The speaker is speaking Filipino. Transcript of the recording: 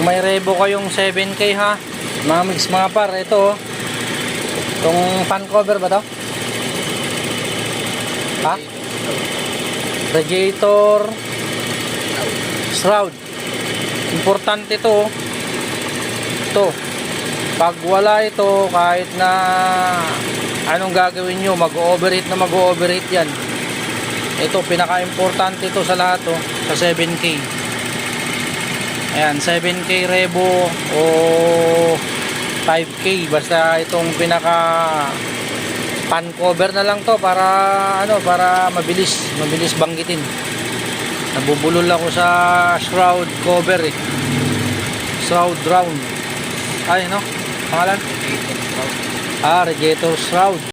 may rebo kayong 7K ha. Mga mix mga par, ito oh. Itong fan cover ba to? Ha? Radiator shroud. Importante to. oh. Ito. Pag wala ito, kahit na anong gagawin nyo, mag-overheat na mag-overheat yan. Ito, pinaka-importante ito sa lahat oh, sa 7K. Ayan, 7K Revo o 5K. Basta itong pinaka pan cover na lang to para ano para mabilis mabilis banggitin. Nabubulol ako sa shroud cover eh. Shroud round. Ay no pangalan? Ah radiator shroud